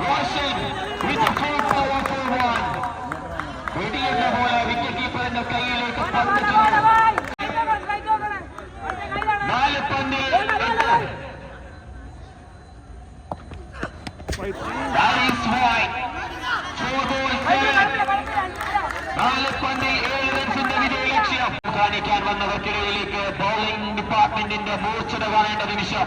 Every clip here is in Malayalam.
വാഷിംഗ് വെടിയെന്ന പോലെ വിക്കറ്റ് കീപ്പറിന്റെ കയ്യിലേക്ക് പന്ത് നാല് പന്തിൽ നാല് പന്തിൽ ഏഴ് റൺസിന്റെ വിജയ ലക്ഷ്യം. കാണിക്കാൻ വന്നവർക്കിടയിലേക്ക് ബൗളിംഗ് ഡിപ്പാർട്ട്മെന്റിന്റെ മൂർച്ഛത കാണേണ്ട നിമിഷം.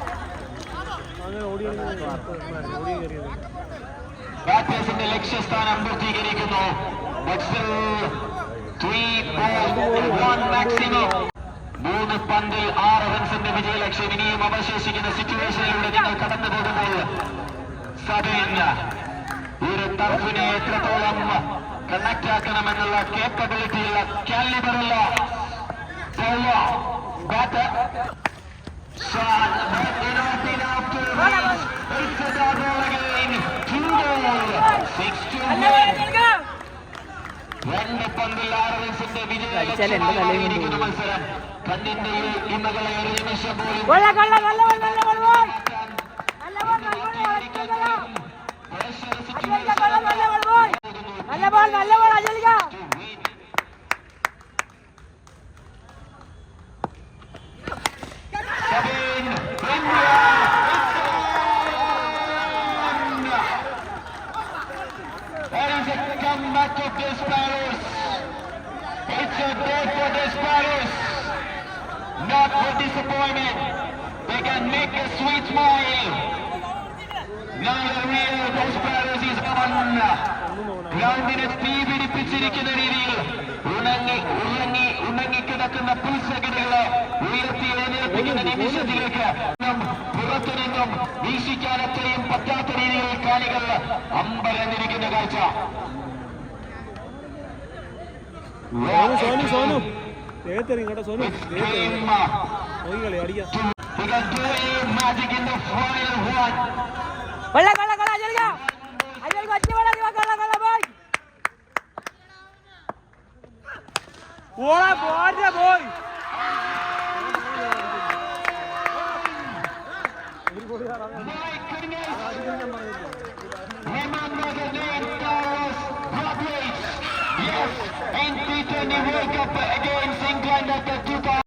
ബാറ്റേഴ്സിന്റെ ലക്ഷ്യസ്ഥാനം പൂർത്തീകരിക്കുന്നു. മൂന്ന് പന്തിൽ ആറ് റൺസിന്റെ വിജയലക്ഷ്യം ഇനിയും അവശേഷിക്കുന്ന സിറ്റുവേഷനിലൂടെ നിങ്ങൾ കടന്നു പോകുമ്പോൾ സബേൻ ഒരു ടർഫിനെ എത്രത്തോളം കണക്ട് ആക്കണമെന്നുള്ള കേപ്പബിലിറ്റി ഉള്ള കാലിബറുള്ള ബാറ്റർ രണ്ട് പന്തിൽ ആറ് റൺസിന്റെ അടിച്ചാൽ എന്റെ തലയിൽ വിജയമായിരിക്കുന്ന മത്സരം കണ്ണിന്റെ ഇന്നകളെ ഒരു നിമിഷം പോലും കൊള്ള കൊള്ള നല്ല ബോൾ നല്ല ball comeback of the Sparrows. It's a day for the Sparrows. Not for disappointment. They can make a sweet smile. Now the real the is on. ഗ്രൗണ്ടിനെ തീ പിടിപ്പിച്ചിരിക്കുന്ന രീതിയിൽ ഉണങ്ങി ഉണങ്ങി ഉണങ്ങി കിടക്കുന്ന പുൽസകിടുകളെ ഉയർത്തി എഴുന്നേൽപ്പിക്കുന്ന നിമിഷത്തിലേക്ക് പുറത്തു നിന്നും വീക്ഷിക്കാൻ പറ്റാത്ത രീതിയിൽ കാണികൾ അമ്പരന്നിരിക്കുന്ന കാഴ്ച സോനു സോനു സോനു ദേഹത്തെറിയും കേട്ടോ സോനു ദേഹത്തെറിയും. നോക്കി കളി അടിക്കാം. കൊള്ള കൊള്ള കൊള്ള അജ്വലിക്ക അജ്വലിക്ക ഒറ്റ ബോൾ അജ്വലിക്ക കൊള്ള കൊള്ള പോടാ പോരാ പോയി World Cup against England at the